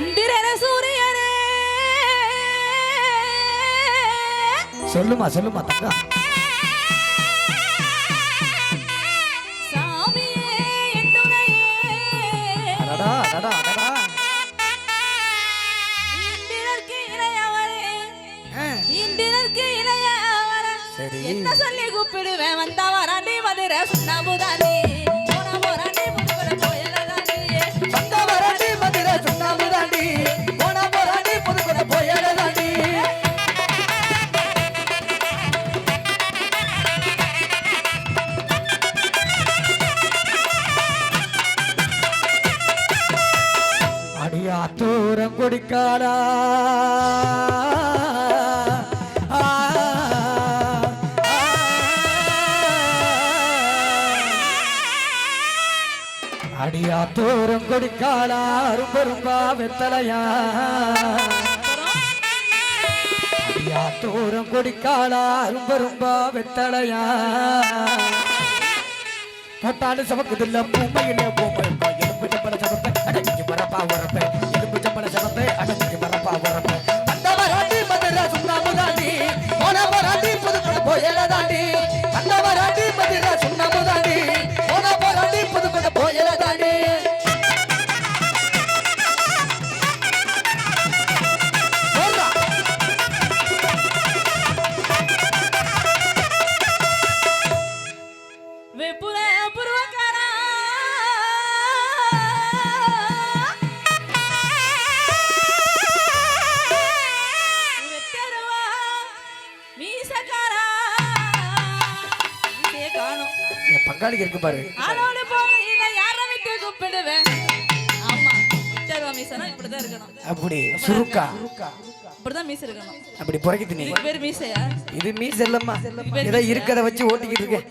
சந்திரன சூரியனே. சொல்லுமா சொல்லுமா தங்கா. என்ன சொல்லி கூப்பிடுவேன்? வந்தா வராண்டி மதுரை சுண்ணாம்புதானே. தூரம் அடியா தோறும் கொடிக்காளா ரொம்ப ரொம்ப வெத்தலையா? அடியா தோறும் கொடிக்காளா ரொம்ப ரொம்ப வெத்தலையா? பட்டாடு சமக்குதில்ல பூமையில பூமை எலும்பு சம்பள சமப்பை அடங்கி வரப்பா வரப்பை வந்தவர் பங்காளிக்கு இருக்கு பாரு. ஆளோடு போகையில யார விட்டு கூப்பிடுவேன்? ஆமா வெத்தருவா மீசனா இப்படிதான் இருக்கணும். அப்படி சுருக்கா? இப்படிதான் மீச இருக்கணும். அப்படி புறக்கிட்டு நீ. இதுக்கு பேர் மீசையா? இது மீஸ் இல்லம்மா. ஏதோ இருக்கதை வச்சு ஓட்டிக்கிட்டு இருக்கேன்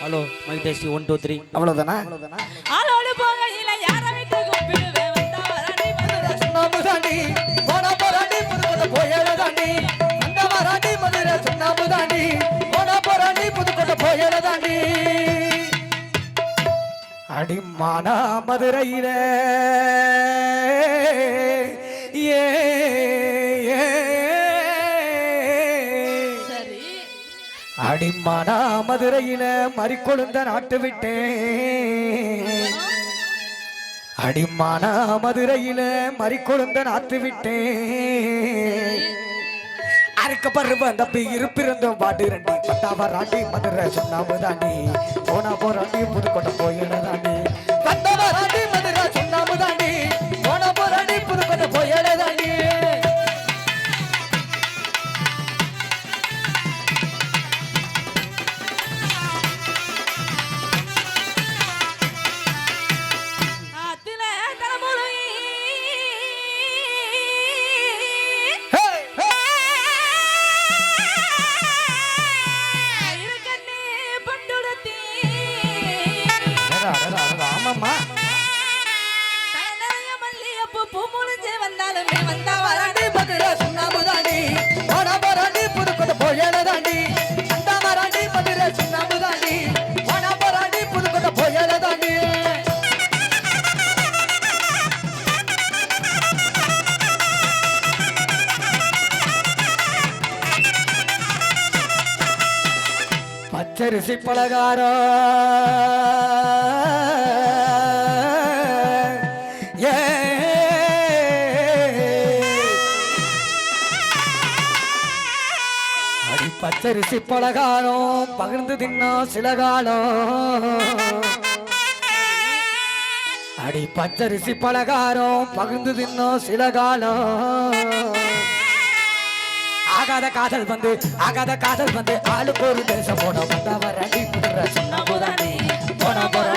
hello mike testing one two three அவ்வளவுதானா? ஆளோடு அடிமானா மதுரையில. ஏ அடிமானா மதுரையில மறிக்கொழுந்த நாட்டு விட்டேன் அடிமானா மதுரையில மறிக்கொழுந்த நாத்து விட்டேன் யாருக்கு பருவம்? தப்பி இருப்பிருந்தோம் பாட்டு ரெண்டு. பட்டாவா ராண்டி மதுரை சுண்ணாம்பு போனா போராண்டி புதுக்கோட்டை போயிட பச்சரிசி பலகாரம் ஏ. அடி பச்சரிசி பலகாரம் பகிர்ந்து தின்னா சில காலம் அடி பச்சரிசி பலகாரம் பகிர்ந்து தின்னோ சில காலம் ஆகாத காதல் வந்து ஆகாத காதல் வந்து ஆளுக்கு ஒரு தேசம் போன வந்தவர் அடி போன போற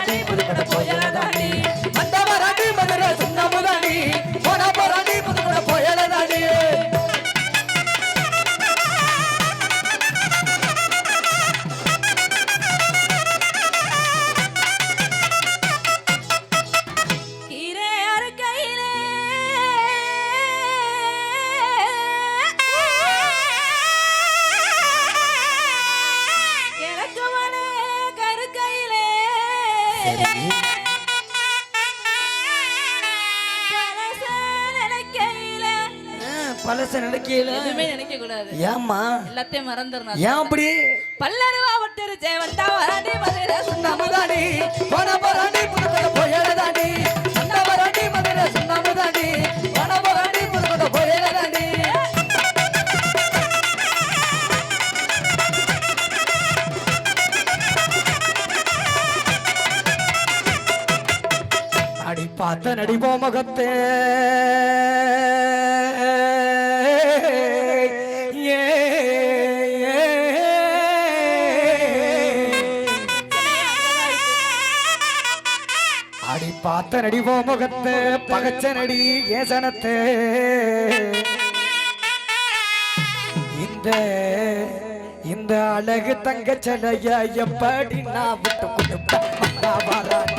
பழச நினைக்கல. எதுவுமே நினைக்க கூடாது ஏம்மா? எல்லாத்தையும் மறந்துடணும். ஏன் அப்படி? பல்லருவா ஒட்டிருச்சே வந்தா வராண்டி மதுரை சுண்ணாமுதாடி போன போராண்டி புதுக்கோட்டை போயலதாண்டி அந்த போராண்டி மதுரை சுண்ணாமுதாண்டி போன போராண்டி புதுக்கோட்டை போயலதாண்டி அடி பார்த்த நடிபோ முகத்தே அடி நடி போ முகத்து பகச்ச நடி ஏசனத்து. இந்த இந்த அழகு தங்க எப்படி நான் விட்டு கொடுப்பேன்.